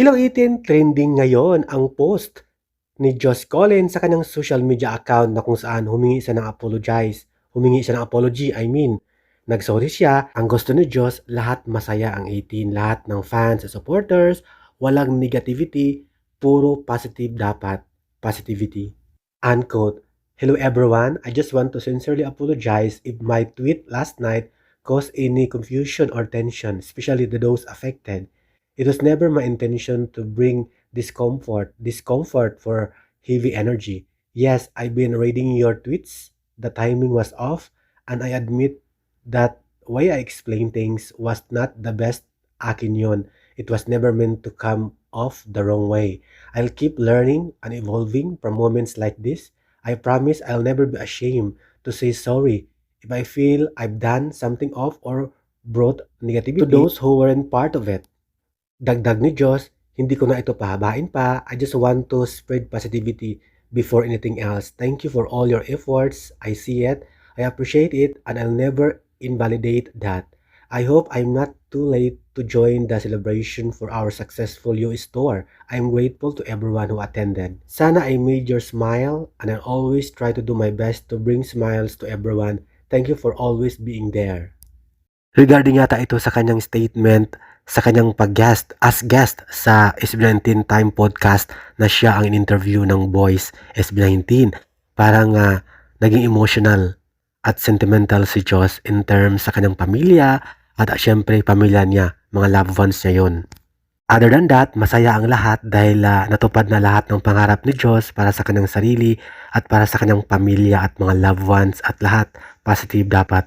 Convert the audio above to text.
18, trending ngayon ang post ni Josh Collins sa kanyang social media account na kung saan humingi siya ng apologize. Humingi siya ng apology, I mean. Nagsorry siya. Ang gusto ni Josh, lahat masaya ang 18. Lahat ng fans at supporters, walang negativity, puro positive dapat. Positivity. Unquote. Hello everyone, I just want to sincerely apologize if my tweet last night caused any confusion or tension, especially to those affected. It was never my intention to bring discomfort, discomfort for heavy energy. Yes, I've been reading your tweets. The timing was off, and I admit that way I explained things was not the best akin. It was never meant to come off the wrong way. I'll keep learning and evolving from moments like this. I promise I'll never be ashamed to say sorry if I feel I've done something off or brought negativity to those who weren't part of it. Dagdag ni Diyos, hindi ko na ito pahabain pa. I just want to spread positivity before anything else. Thank you for all your efforts. I see it. I appreciate it and I'll never invalidate that. I hope I'm not too late to join the celebration for our successful US store. I'm grateful to everyone who attended. Sana I made your smile and I'll always try to do my best to bring smiles to everyone. Thank you for always being there. Regarding yata ito sa kanyang statement sa kanyang pag-guest as guest sa SB19 Time Podcast na siya ang in-interview ng Boys SB19. Parang ah, naging emotional at sentimental si Joss in terms sa kanyang pamilya at ah, syempre pamilya niya, mga loved ones niya yun. Other than that, masaya ang lahat dahil ah, natupad na lahat ng pangarap ni Diyos para sa kanyang sarili at para sa kanyang pamilya at mga loved ones at lahat positive dapat.